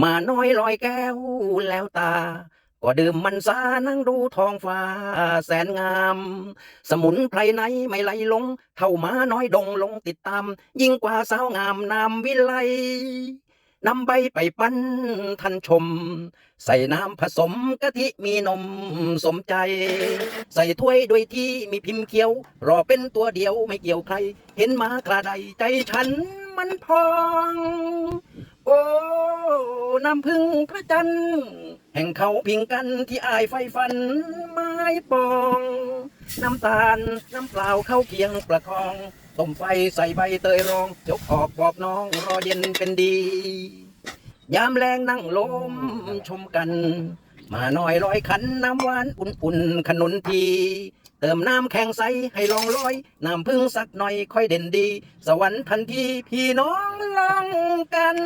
มาน้อยลอยแก้วแล้วตา ก็ดื่มมันซานั่งดูท้องฟ้าแสนงาม สมุนไพรไหนไม่ไหลลง เท่าม้าน้อยดงลงติดตาม ยิ่งกว่าสาวงามนามวิไลนำใบไปปั้นทันชม ใส่น้ำผสมกะทิมีนมสมใจ ใส่ถ้วยด้วยที่มีพิมพ์เขียว รอเป็นตัวเดียวไม่เกี่ยวใคร เห็นมากระไดใจฉันมันพอง น้ำพึ่งพระจันทร์แห่งเขาพิงกันที่อายไฟฟัน ไม้ปอง น้ำตาล น้ำเปล่าเข้าเคียงประคองต้มไฟใส่ใบเตยรองยกออกบอกน้องรอเย็นเป็นดี ยามแรงนั่งลมชมกัน มาหน่อยร้อยขันน้ำหวานอุ่นๆขนุนทีเติมน้ำแข็งใสให้ลองลอย น้ำพึ่งสักหน่อยค่อยเด่นดี สวรรค์ทันทีพี่น้องลองกัน